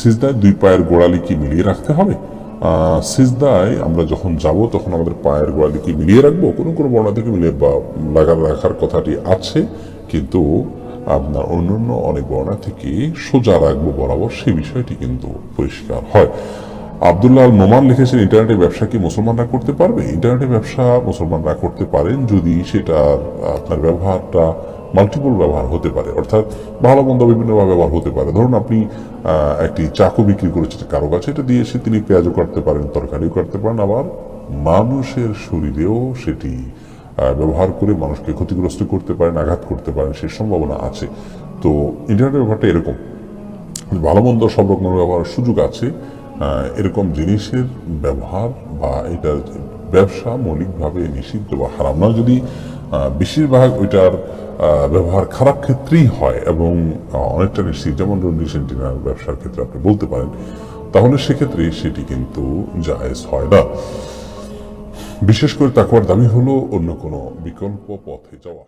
সিজদায় দুই পায়ের গোড়ালি কি মিলিয়ে রাখতে হবে? সিজদায় আমরা যখন যাব, তখন আমাদের পায়ের গোড়ালি কি মিলিয়ে রাখব? কোনো কোনো বর্ণা থেকে মিলিয়ে বা লাগা, রাখার কথাটি আছে, কিন্তু আপনার অন্যান্য অনেক বর্ণা থেকে সোজা রাখব বরাবর সেই বিষয়টি কিন্তু পরিষ্কার হয়। আবদুল্লাহ আল নোমান লিখেছেন, ইন্টারনেটের ব্যবসা কি মুসলমানরা করতে পারবে? ইন্টারনেটের ব্যবসা মুসলমানরা করতে পারেন যদি সেটার, আপনার ব্যবহারটা মাল্টিপল ব্যবহার হতে পারে, অর্থাৎ ভালো মন্দ বিভিন্নভাবে ব্যবহার হতে পারে। ধরুন আপনি একটি চাকু বিক্রি করেছেন কারও কাছে, এটা দিয়ে সে তিনি পেঁয়াজও কাটতে পারেন, তরকারিও কাটতে পারেন, আবার মানুষের শরীরেও সেটি ব্যবহার করে মানুষকে ক্ষতিগ্রস্ত করতে পারেন, আঘাত করতে পারেন, সে সম্ভাবনা আছে। তো ইন্টারনেটের ব্যাপারটা এরকম। ভালো মন্দ সব রকমের ব্যবহারের সুযোগ আছে এরকম জিনিসের ব্যবহার বা এটা ব্যবসা মৌলিকভাবে নিষিদ্ধ বা হারাম নয়। যদি বেশিরভাগ ওইটার ব্যবহার খারাপ ক্ষেত্রেই হয় এবং অনেকটা নিশ্চিত। যেমন রিসেন্টিনার ব্যবসার ক্ষেত্রে আপনি বলতে পারেন, তাহলে সেক্ষেত্রে সেটি কিন্তু জায়েজ হয় না। বিশেষ করে তাকওয়ার দাবি হলো অন্য কোনো বিকল্প পথে যাওয়া।